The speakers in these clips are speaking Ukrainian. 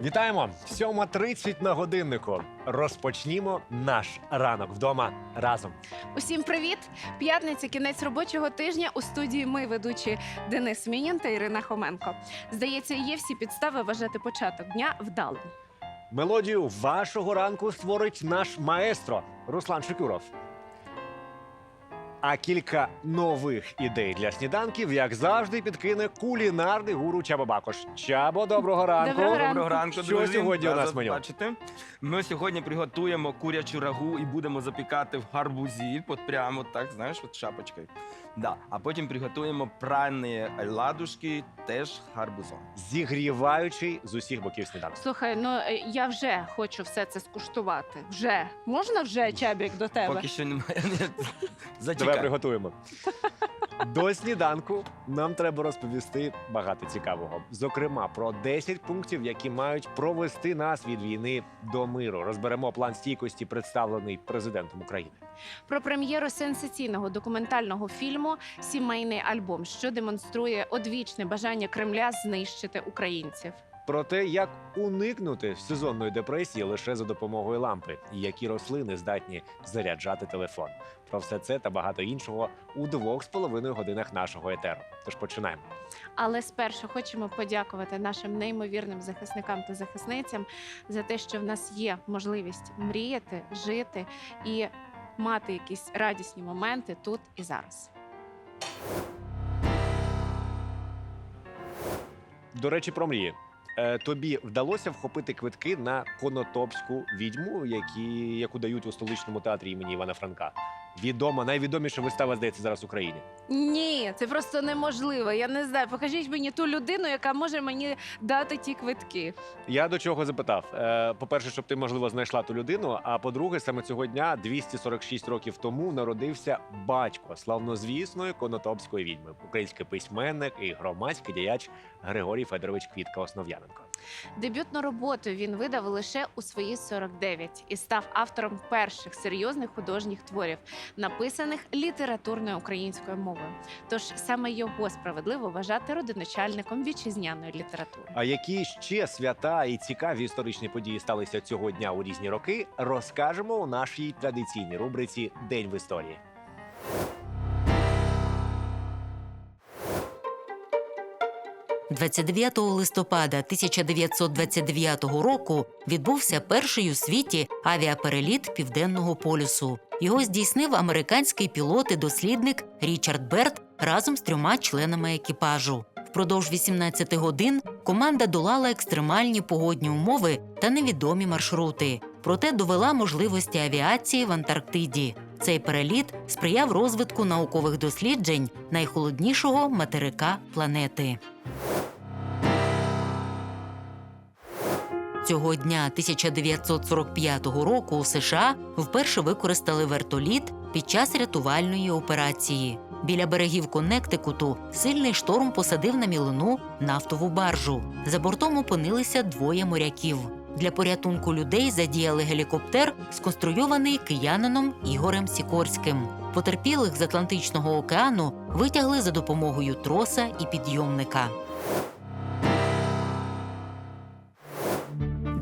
Вітаємо! 7.30 на годиннику. Розпочнімо наш ранок вдома разом. Усім привіт! П'ятниця, кінець робочого тижня. У студії ми ведучі Денис Мінін та Ірина Хоменко. Здається, є всі підстави вважати початок дня вдалим. Мелодію вашого ранку створить наш маестро Руслан Шикюров. А кілька нових ідей для сніданків, як завжди, підкине кулінарний гуру Чабо Бакош. Чабо, доброго ранку. Доброго ранку. Доброго ранку, Що друзі. сьогодні у нас меню? Бачите, ми сьогодні приготуємо курячу рагу і будемо запікати в гарбузі, от прямо так, знаєш, от шапочкою. Да. А потім приготуємо прані ладушки, теж гарбузом. Зігріваючий з усіх боків сніданок. Слухай, ну е, я вже хочу все це скуштувати. Вже можна вже чабік до тебе? Поки що немає. Давай Зачекай. приготуємо. До сніданку нам треба розповісти багато цікавого. Зокрема, про 10 пунктів, які мають провести нас від війни до миру. Розберемо план стійкості, представлений президентом України. Про прем'єру сенсаційного документального фільму Сімейний альбом, що демонструє одвічне бажання Кремля знищити українців. Про те, як уникнути сезонної депресії лише за допомогою лампи, і які рослини здатні заряджати телефон. Про все це та багато іншого у двох з половиною годинах нашого етеру. Тож починаємо. Але спершу хочемо подякувати нашим неймовірним захисникам та захисницям за те, що в нас є можливість мріяти, жити і мати якісь радісні моменти тут і зараз. До речі, про мрії. Е, тобі вдалося вхопити квитки на конотопську відьму, які, яку дають у столичному театрі імені Івана Франка. Відома, найвідоміша вистава, здається, зараз в Україні. Ні, це просто неможливо. Я не знаю. Покажіть мені ту людину, яка може мені дати ті квитки. Я до чого запитав? Е, по-перше, щоб ти, можливо, знайшла ту людину. А по-друге, саме цього дня, 246 років тому, народився батько славнозвісної конотопської відьми, український письменник і громадський діяч Григорій Федорович Квітка Основ'яненко. Дебютну роботу він видав лише у свої 49 і став автором перших серйозних художніх творів, написаних літературною українською мовою. Тож саме його справедливо вважати родоначальником вітчизняної літератури. А які ще свята і цікаві історичні події сталися цього дня у різні роки, розкажемо у нашій традиційній рубриці День в історії. – 29 листопада 1929 року відбувся перший у світі авіапереліт Південного полюсу. Його здійснив американський пілот і дослідник Річард Берт разом з трьома членами екіпажу. Впродовж 18 годин команда долала екстремальні погодні умови та невідомі маршрути. Проте довела можливості авіації в Антарктиді. Цей переліт сприяв розвитку наукових досліджень найхолоднішого материка планети. Цього дня 1945 року у США вперше використали вертоліт під час рятувальної операції. Біля берегів Коннектикуту сильний шторм посадив на мілину нафтову баржу. За бортом опинилися двоє моряків. Для порятунку людей задіяли гелікоптер, сконструйований киянином Ігорем Сікорським. Потерпілих з Атлантичного океану витягли за допомогою троса і підйомника.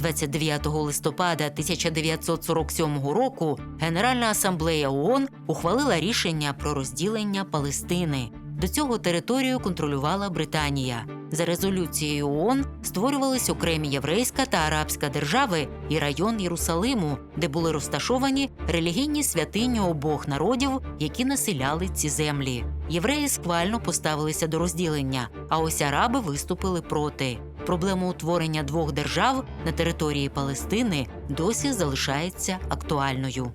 29 листопада 1947 року Генеральна асамблея ООН ухвалила рішення про розділення Палестини. До цього територію контролювала Британія. За резолюцією ООН створювались окремі єврейська та арабська держави і район Єрусалиму, де були розташовані релігійні святині обох народів, які населяли ці землі. Євреї схвально поставилися до розділення, а ось араби виступили проти. Проблема утворення двох держав на території Палестини досі залишається актуальною.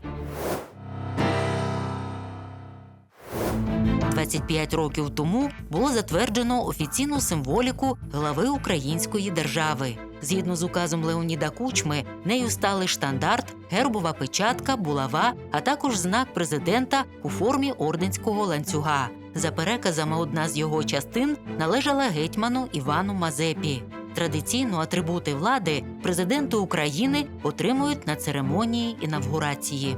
25 років тому було затверджено офіційну символіку глави української держави. Згідно з указом Леоніда Кучми, нею стали штандарт, гербова печатка, булава, а також знак президента у формі орденського ланцюга. За переказами, одна з його частин належала гетьману Івану Мазепі. Традиційно атрибути влади президенти України отримують на церемонії інавгурації.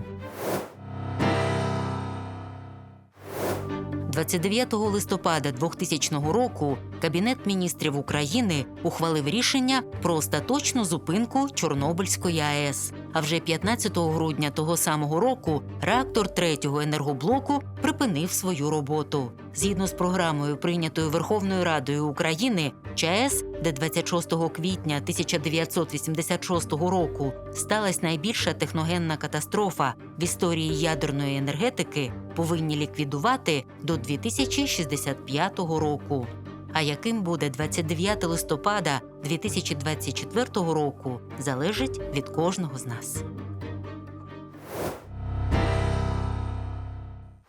29 листопада 2000 року Кабінет міністрів України ухвалив рішення про остаточну зупинку Чорнобильської АЕС. А вже 15 грудня того самого року реактор третього енергоблоку припинив свою роботу. Згідно з програмою, прийнятою Верховною Радою України, ЧАЕС, де 26 квітня 1986 року сталася найбільша техногенна катастрофа в історії ядерної енергетики, повинні ліквідувати до 2065 року. А яким буде 29 листопада 2024 року, залежить від кожного з нас.